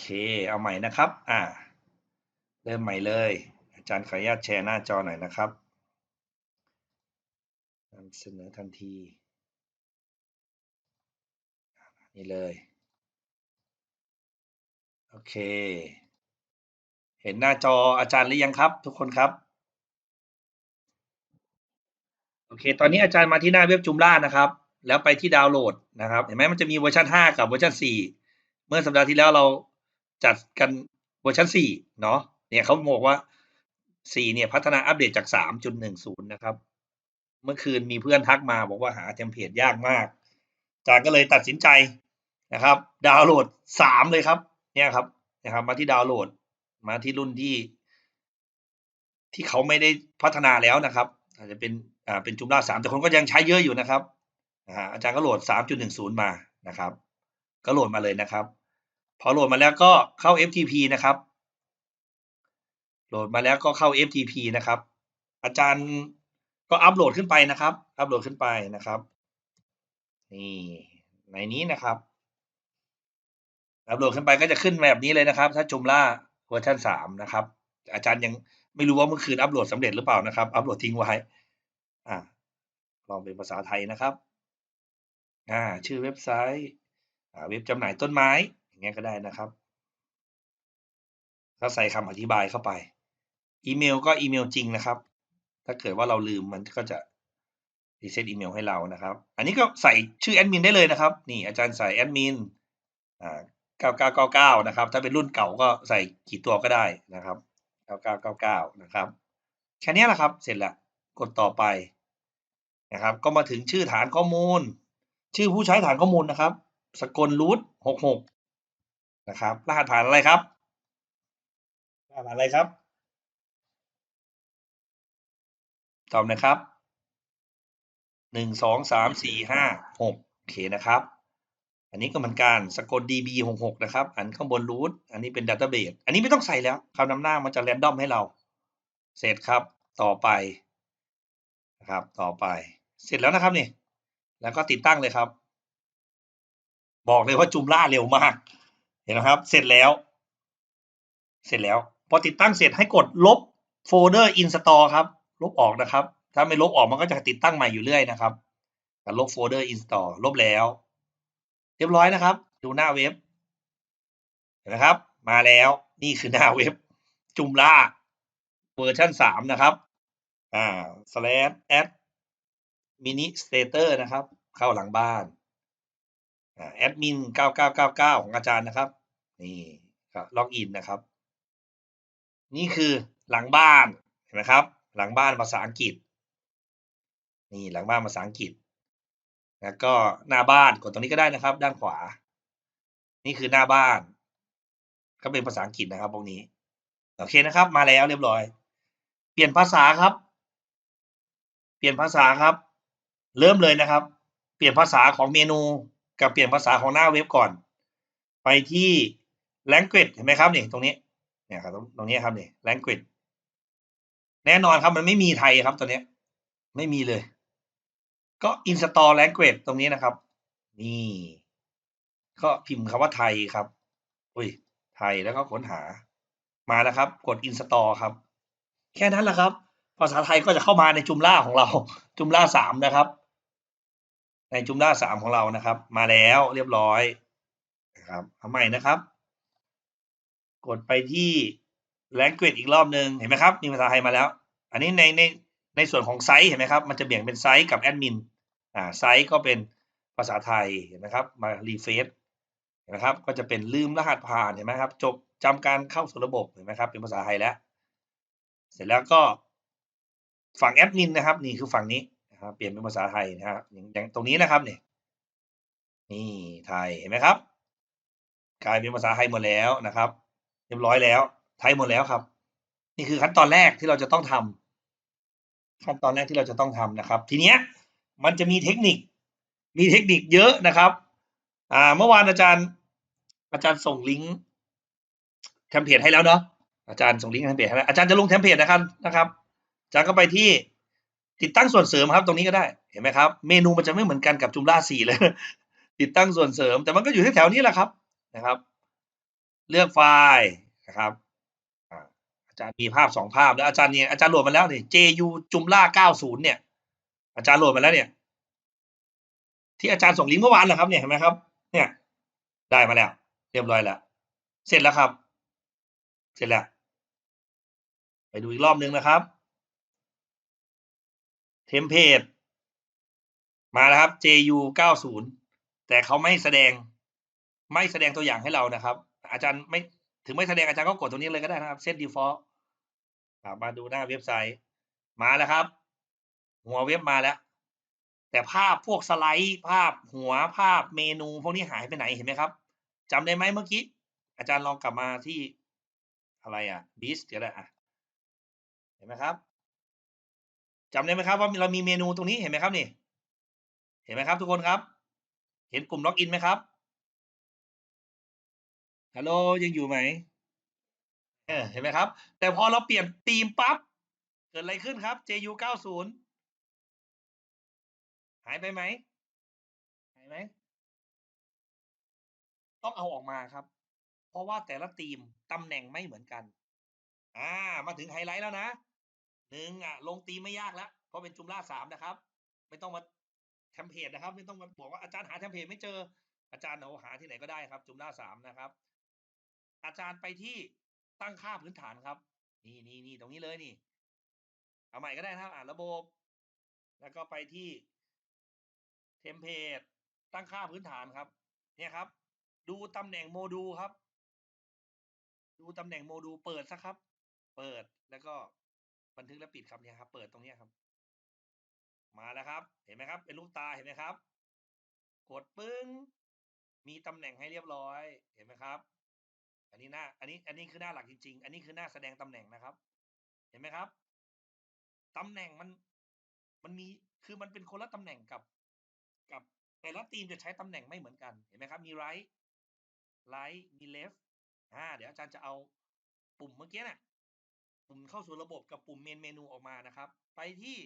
เค เอาใหม่นะครับ อ่า เริ่มใหม่เลย อาจารย์ขออนุญาตแชร์หน้าจอหน่อยนะครับนำเสนอทันที นี่เลย โอเค เห็นหน้าจออาจารย์หรือยังครับ ทุกคนครับโอเค ตอนนี้อาจารย์มาที่หน้าเว็บจุมล่านะครับ แล้วไปที่ดาวน์โหลดนะครับ เห็นไหมมันจะมีเวอร์ชัน5 กับเวอร์ชัน4 เมื่อสัปดาห์ที่แล้วเรา จัดกันเวอร์ชัน4เนาะเนี่ยเขาบอกว่า4เนี่ยพัฒนาอัปเดตจาก3.10นะครับ เมื่อคืนมีเพื่อนทักมาบอกว่าหาเทมเพลตยากมากอาจารย์ก็เลยตัดสินใจนะครับ ดาวน์โหลด3เลยครับ เนี่ยครับนะครับ มาที่ดาวน์โหลดมาที่รุ่นที่ ที่เขาไม่ได้พัฒนาแล้วนะครับ อาจจะเป็นอ่าเป็นจุมล่าสามแต่คนก็ยังใช้เยอะอยู่นะครับอ่าอาจารย์ก็โหลดสามจุดหนึ่งศูนย์มานะครับ ก็โหลดมาเลยนะครับ พอโหลดมาแล้วก็เข้า FTP นะครับ โหลดมาแล้วก็เข้า FTP นะครับ อาจารย์ก็อัปโหลดขึ้นไปนะครับ อัปโหลดขึ้นไปนะครับ นี่ในนี้นะครับ อัปโหลดขึ้นไปก็จะขึ้นแบบนี้เลยนะครับ ถ้าจุมล่าเวอร์ชันสามนะครับ อาจารย์ยังไม่รู้ว่าเมื่อคืนอัปโหลดสำเร็จหรือเปล่านะครับ อัปโหลดทิ้งไว้ อ่า ลองเป็นภาษาไทยนะครับ อ่า ชื่อเว็บไซต์ อ่า เว็บจำหน่ายต้นไม้ อย่างเงี้ยก็ได้นะครับก็ใส่คำอธิบายเข้าไป อีเมลก็อีเมลจริงนะครับ ถ้าเกิดว่าเราลืมมันก็จะรีเซ็ตอีเมลให้เรานะครับ อันนี้ก็ใส่ชื่อแอดมินได้เลยนะครับ นี่อาจารย์ใส่แอดมินอ่า9999 นะครับ ถ้าเป็นรุ่นเก่าก็ใส่กี่ตัวก็ได้นะครับ 9999 นะครับ แค่นี้แหละครับ เสร็จแล้วกดต่อไปนะครับ ก็มาถึงชื่อฐานข้อมูล ชื่อผู้ใช้ฐานข้อมูลนะครับ สกลรูท66 นะครับ รหัสผ่านอะไรครับรหัสผ่านอะไรครับ ตอบนะครับหนึ่งสองสามสี่ห้าหกโอเคนะครับ อันนี้ก็เหมือนกันสกล db 66นะครับ อันข้างบนรูทอันนี้เป็นดัตเตอร์เบสอันนี้ไม่ต้องใส่แล้วคำนำหน้ามันจะแรนดอมให้เรา เสร็จครับต่อไปนะครับ ต่อไป เสร็จแล้วนะครับนี่ แล้วก็ติดตั้งเลยครับ บอกเลยว่าจุมล่าเร็วมาก เห็นไหมครับ เสร็จแล้ว เสร็จแล้ว พอติดตั้งเสร็จให้กดลบโฟลเดอร์ install ครับ ลบออกนะครับ ถ้าไม่ลบออกมันก็จะติดตั้งใหม่อยู่เรื่อยนะครับแต่ลบโฟลเดอร์ install ลบแล้ว เรียบร้อยนะครับ ดูหน้าเว็บเห็นไหมครับ มาแล้วนี่คือหน้าเว็บ จุมล่าเวอร์ชันสามนะครับ อ่า slash add mini stator นะครับ เข้าหลังบ้านแอดมิน 9999 ของอาจารย์นะครับ นี่ก็ล็อกอินนะครับ นี่คือหลังบ้านเห็นไหมครับ หลังบ้านภาษาอังกฤษ นี่หลังบ้านภาษาอังกฤษ แล้วก็หน้าบ้านกดตรงนี้ก็ได้นะครับ ด้านขวา นี่คือหน้าบ้าน ก็เป็นภาษาอังกฤษนะครับ พวกนี้โอเคนะครับ มาแล้วเรียบร้อย เปลี่ยนภาษาครับ เปลี่ยนภาษาครับ เริ่มเลยนะครับ เปลี่ยนภาษาของเมนูกับเปลี่ยนภาษาของหน้าเว็บก่อน ไปที่ language เห็นไหมครับนี่ตรงนี้เนี่ยครับตรงนี้ครับนี่ language แน่นอนครับมันไม่มีไทยครับตัวนี้ไม่มีเลย ก็ install language ตรงนี้นะครับ นี่ ก็พิมพ์คำว่าไทยครับ อุ้ย ไทยแล้วก็ค้นหา มาแล้วครับ กด install ครับ แค่นั้นแหละครับ ภาษาไทยก็จะเข้ามาในจุมล่าของเรา จุมล่าสามนะครับ ในจุมล่าสามของเรานะครับ มาแล้วเรียบร้อยนะครับเอาใหม่นะครับ กดไปที่ language อีกรอบหนึ่งเห็นไหมครับมีภาษาไทยมาแล้ว อันนี้ในในในส่วนของไซต์เห็นไหมครับ มันจะเบี่ยงเป็นไซต์กับแอดมินอ่าไซต์ก็เป็นภาษาไทยเห็นไหมครับมารีเฟซเห็นไหมครับก็จะเป็นลืมรหัสผ่านเห็นไหมครับจบจำการเข้าสู่ระบบเห็นไหมครับเป็นภาษาไทยแล้ว เสร็จแล้วก็ฝั่งแอดมินนะครับ นี่คือฝั่งนี้นะครับเปลี่ยนเป็นภาษาไทยนะครับอย่างตรงนี้นะครับเนี่ยนี่ไทยเห็นไหมครับ กลายเป็นภาษาไทยหมดแล้วนะครับ เรียบร้อยแล้วไทยหมดแล้วครับ นี่คือขั้นตอนแรกที่เราจะต้องทำขั้นตอนแรกที่เราจะต้องทำนะครับ ทีเนี้ยมันจะมีเทคนิค มีเทคนิคเยอะนะครับอ่าเมื่อวานอาจารย์ อาจารย์ส่งลิงก์เทมเพลตให้แล้วเนาะอาจารย์ส่งลิงก์เทมเพลตให้แล้วอาจารย์จะลงเทมเพลตนะครับนะครับอาจารย์ก็ไปที่ติดตั้งส่วนเสริมครับ ตรงนี้ก็ได้เห็นไหมครับ เมนูมันจะไม่เหมือนกันกับจุมล่าสี่เลย ติดตั้งส่วนเสริม แต่มันก็อยู่ที่แถวนี้แหละครับนะครับ เลือกไฟล์นะครับอาอาจารย์มีภาพสองภาพแล้วอาจารย์เนี่ยอาจารย์โหลดมาแล้วนี่ JU จุมล่า90 เนี่ย อาจารย์โหลดมาแล้วเนี่ย ที่อาจารย์ส่งลิงก์เมื่อวานเหรอครับเนี่ยเห็นไหมครับ เนี่ย ได้มาแล้ว เรียบร้อยแล้วเสร็จแล้วครับ เสร็จแล้ว ไปดูอีกรอบนึงนะครับเทมเพลตมาแล้วครับ JU 90แต่เขาไม่แสดงไม่แสดงตัวอย่างให้เรานะครับ อาจารย์ไม่ถึงไม่แสดงอาจารย์ก็กดตรงนี้เลยก็ได้นะครับ Set Default อ่ามาดูหน้าเว็บไซต์ มาแล้วครับ หัวเว็บมาแล้ว แต่ภาพพวกสไลด์ภาพหัวภาพเมนูพวกนี้หายไปไหนเห็นไหมครับจำได้ไหมเมื่อกี้ อาจารย์ลองกลับมาที่อะไรอะบีสเดี๋ยวได้อะเห็นไหมครับจำได้ไหมครับ ว่าเรามีเมนูตรงนี้เห็นไหมครับนี่ เห็นไหมครับ ทุกคนครับ เห็นกลุ่มล็อกอินไหมครับ ฮัลโหลยังอยู่ไหมเออเห็นไหมครับ แต่พอเราเปลี่ยนธีมปั๊บ เกิดอะไรขึ้นครับ JU 90หายไปไหมหายไหมต้องเอาออกมาครับ เพราะว่าแต่ละธีมตำแหน่งไม่เหมือนกัน อ่า มาถึงไฮไลท์แล้วนะหนึ่งอะ ลงตีมไม่ยากแล้ว เพราะเป็นจุมล่าสามนะครับ ไม่ต้องมาเทมเพลตนะครับ ไม่ต้องมาบอกว่าอาจารย์หาเทมเพลตไม่เจออาจารย์เอาหาที่ไหนก็ได้ครับ จุมล่าสามนะครับ อาจารย์ไปที่ตั้งค่าพื้นฐานครับ นี่นี่นี่ตรงนี้เลยนี่ เอาใหม่ก็ได้นะครับอ่านระบบ แล้วก็ไปที่เทมเพลตตั้งค่าพื้นฐานครับ เนี่ยครับ ดูตำแหน่งโมดูลครับ ดูตำแหน่งโมดูลเปิดซะครับ เปิดแล้วก็บันทึกและปิดครับเนี่ยครับ เปิดตรงนี้ครับ มาแล้วครับ เห็นไหมครับ เป็นลูกตาเห็นไหมครับ กดปึ้งมีตำแหน่งให้เรียบร้อย เห็นไหมครับ อันนี้หน้า อันนี้อันนี้คือหน้าหลักจริง ๆ อันนี้คือหน้าแสดงตำแหน่งนะครับ เห็นไหมครับตำแหน่งมันมันมีคือมันเป็นคนละตำแหน่งกับ กับแต่ละทีมจะใช้ตำแหน่งไม่เหมือนกันเห็นไหมครับ มี right right มี left อ่าเดี๋ยวอาจารย์จะเอาปุ่มเมื่อกี้นี่ยปุ่มเข้าสู่ระบบกับปุ่มเมนเมนูออกมานะครับ ไปที่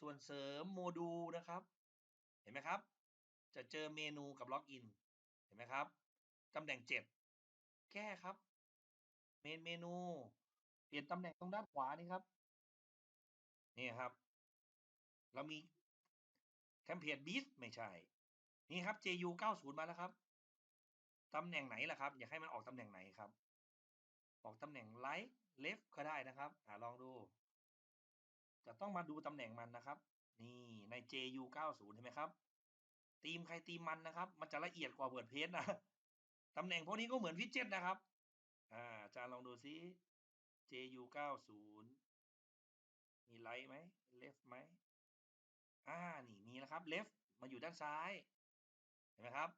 ส่วนเสริมโมดูลนะครับ เห็นไหมครับ จะเจอเมนูกับล็อกอินเห็นไหมครับตำแหน่งเจ็ด แก้ครับ เมนเมนู เปลี่ยนตำแหน่งตรงด้านขวานี่ครับ นี่ครับ เรามีเทมเพลตบีสไม่ใช่ นี่ครับ JU 90 มาแล้วครับ ตำแหน่งไหนล่ะครับ อยากให้มันออกตำแหน่งไหนครับ ออกตำแหน่ง right left ก็ได้นะครับ อ่าลองดู จะต้องมาดูตำแหน่งมันนะครับ นี่ใน JU 90 เห็นไหมครับตีมใครตีมมันนะครับ มันจะละเอียดกว่า WordPress นะ ตำแหน่งพวกนี้ก็เหมือนวิดเจ็ตนะครับ อ่าอาจารย์ลองดูซิ JU 90มี right ไหม left ไหมอ่า นี่มีนะครับ left มาอยู่ด้านซ้าย เห็นไหมครับ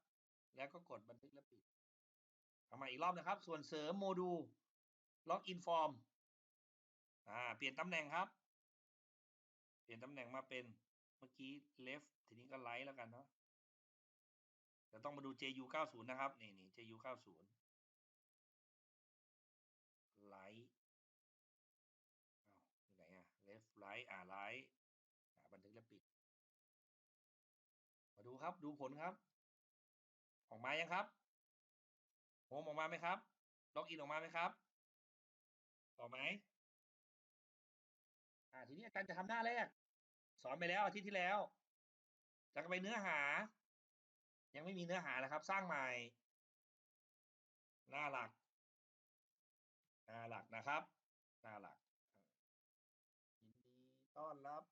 แล้วก็กดบันทึกและปิดเอามาอีกรอบนะครับ ส่วนเสริมโมดูลล็อกอินฟอร์ม อ่า เปลี่ยนตำแหน่งครับ เปลี่ยนตำแหน่งมาเป็นเมื่อกี้ left ทีนี้ก็ right แล้วกันเนาะ จะต้องมาดู JU 90 นะครับ นี่นี่ JU 90 right อ้าวอยู่ไหนอะ left right อ่า right อ่าบันทึกและปิด มาดูครับ ดูผลครับ ออกมายังครับโฮมออกมาไหมครับ ล็อกอินออกมาไหมครับ ต่อไหมอ่า ทีนี้อาจารย์จะทำหน้าแรก สอนไปแล้วอาทิตย์ที่แล้วจะไปเนื้อหา ยังไม่มีเนื้อหานะครับ สร้างใหม่ หน้าหลัก หน้าหลักนะครับ หน้าหลักยินดีต้อนรับ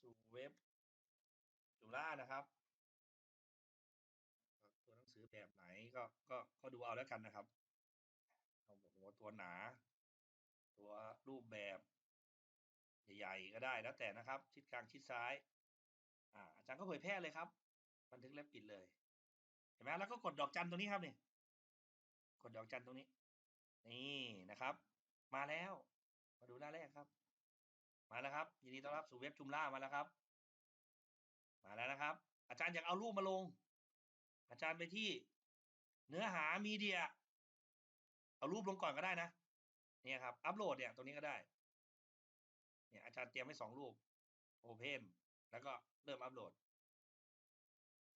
สู่เว็บจุฬานะครับตัวหนังสือแบบไหนก็ก็ก็ดูเอาแล้วกันนะครับเอาหัวตัวหนา ตัวรูปแบบ ใหญ่ ๆ ก็ได้แล้วแต่นะครับ ชิดกลางชิดซ้าย อาอาจารย์ก็เผยแพร่เลยครับ บันทึกและปิดเลย เห็นไหมแล้วก็กดดอกจันตรงนี้ครับนี่กดดอกจันตรงนี้ นี่นะครับ มาแล้ว มาดูหน้าแรกครับ มาแล้วครับ ยินดีต้อนรับสู่เว็บจุมล่ามาแล้วครับ มาแล้วนะครับ อาจารย์อยากเอารูปมาลง อาจารย์ไปที่ เนื้อหามีเดีย เอารูปลงก่อนก็ได้นะเนี่ยครับ อัปโหลดเนี่ยตรงนี้ก็ได้ เนี่ยอาจารย์เตรียมไว้สองรูปโอเพน แล้วก็เริ่มอัปโหลด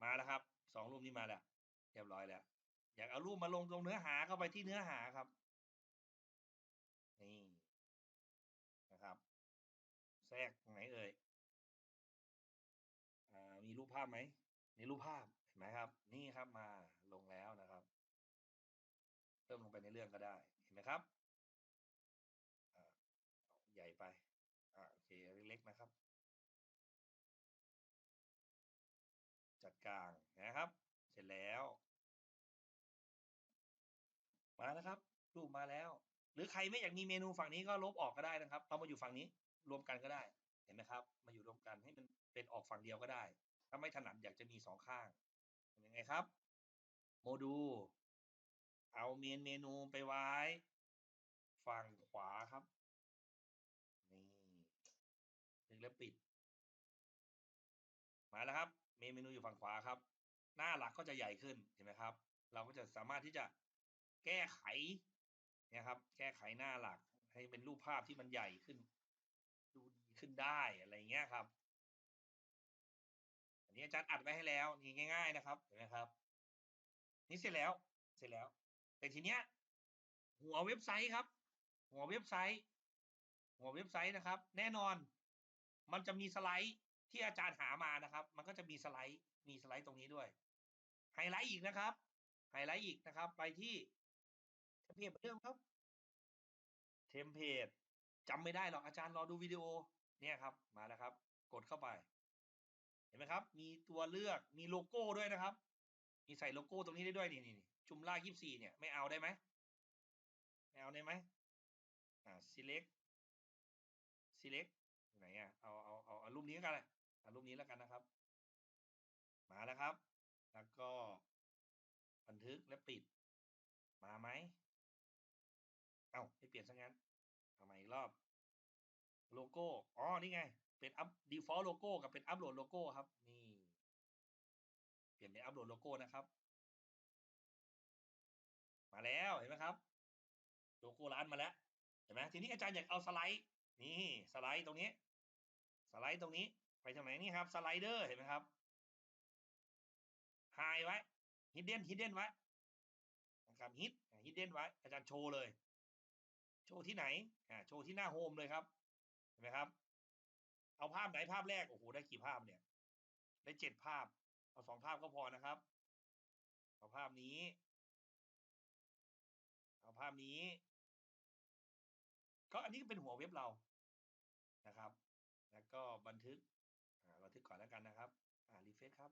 มาแล้วครับสองรูปนี้มาแล้วเรียบร้อยแล้ว อยากเอารูปมาลงตรงเนื้อหาเข้าไปที่เนื้อหาครับ นี่นะครับ แทรกตรงไหนเอ่ยอมีรูปภาพไหมนี่รูปภาพเห็นไหมครับ นี่ครับมาลงแล้วนะครับ เพิ่มลงไปในเรื่องก็ได้ เห็นไหมครับอ่าเอาใหญ่ไป อ่าโอเคเล็กๆนะครับ จัด กลางนะครับ เสร็จแล้ว มาแล้วครับรูปมาแล้ว หรือใครไม่อยากมีเมนูฝั่งนี้ก็ลบออกก็ได้นะครับเอามาอยู่ฝั่งนี้รวมกันก็ได้เห็นไหมครับ มาอยู่รวมกันให้มันเป็นออกฝั่งเดียวก็ได้ ถ้าไม่ถนัดอยากจะมีสองข้างทำยังไงครับ โมดูลเอาเมนเมนูไปไว้ ฝั่งขวาครับ นี่ดึงแล้วปิด มาแล้วครับ เมนเมนูอยู่ฝั่งขวาครับ หน้าหลักก็จะใหญ่ขึ้นเห็นไหมครับ เราก็จะสามารถที่จะแก้ไขเนี่ยครับ แก้ไขหน้าหลักให้เป็นรูปภาพที่มันใหญ่ขึ้น ดูดีขึ้นได้อะไรเงี้ยครับ อันนี้อาจารย์อัดไว้ให้แล้วนี่ง่าย ๆ นะครับเห็นไหมครับ นี่เสร็จแล้วเสร็จแล้ว แต่ทีเนี้ยหัวเว็บไซต์ครับ หัวเว็บไซต์ หัวเว็บไซต์นะครับ แน่นอน มันจะมีสไลด์ ที่อาจารย์หามานะครับ มันก็จะมีสไลด์มีสไลด์ตรงนี้ด้วยไฮไลท์อีกนะครับไฮไลท์อีกนะครับ ไปที่เทมเพลตเหมือนเดิมครับเทมเพลตจำไม่ได้หรอกอาจารย์รอดูวิดีโอเนี่ยครับมาแล้วครับ กดเข้าไป เห็นไหมครับ มีตัวเลือกมีโลโก้ด้วยนะครับ มีใส่โลโก้ตรงนี้ได้ด้วยนี่นี่จุมล่ายี่สี่เนี่ยไม่เอาได้ไหมไม่เอาได้ไหมอ่า select select ไหนอะเอาเอาเอาเอารูปนี้กันเลย อารูปนี้แล้วกันนะครับ มาแล้วครับ แล้วก็บันทึกและปิด มาไหม เอ้าไม่เปลี่ยนซะงั้นเอาใหม่อีกรอบ โลโก้ อ๋อ นี่ไง เป็นอัพ default โลโก้กับเป็นอัพโหลดโลโก้ครับ นี่ เปลี่ยนเป็นอัพโหลดโลโก้นะครับ มาแล้วเห็นไหมครับ โลโก้ร้านมาแล้ว เห็นไหมทีนี้อาจารย์อยากเอาสไลด์ นี่ สไลด์ตรงนี้ สไลด์ตรงนี้ ไปทางไหนนี่ครับสไลเดอร์เห็นไหมครับไฮไว้ฮิดเด้นฮิดเด้นไว้นะครับฮิดฮิดเด้นไว้ อาจารย์โชว์เลย โชว์ที่ไหนอ่าโชว์ที่หน้าโฮมเลยครับเห็นไหมครับ เอาภาพไหนภาพแรกโอ้โหได้กี่ภาพเนี่ย ได้เจ็ดภาพ เอาสองภาพก็พอนะครับ เอาภาพนี้ เอาภาพนี้ ก็อันนี้ก็เป็นหัวเว็บเรานะครับ แล้วก็บันทึกอ่าบันทึก ก่อนแล้วกันนะครับ อ่ารีเฟซครับ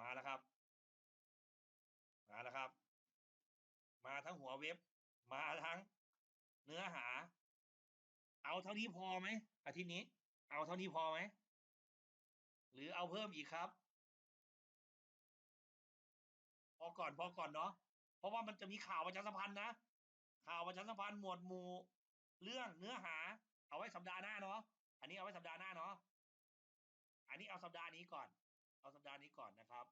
มาแล้วครับ มาแล้วครับ มาทั้งหัวเว็บ มาทั้งเนื้อหา เอาเท่านี้พอไหมอาทิตย์นี้ เอาเท่านี้พอไหมหรือเอาเพิ่มอีกครับ พอก่อนพอก่อนเนาะเพราะว่ามันจะมีข่าวประชาสัมพันธ์นะข่าวประชาสัมพันธ์หมวดหมู่ เรื่องเนื้อหา เอาไว้สัปดาห์หน้าเนาะอันนี้เอาไว้สัปดาห์หน้าเนาะ อันนี้เอาสัปดาห์นี้ก่อน เอาสัปดาห์นี้ก่อนนะครับ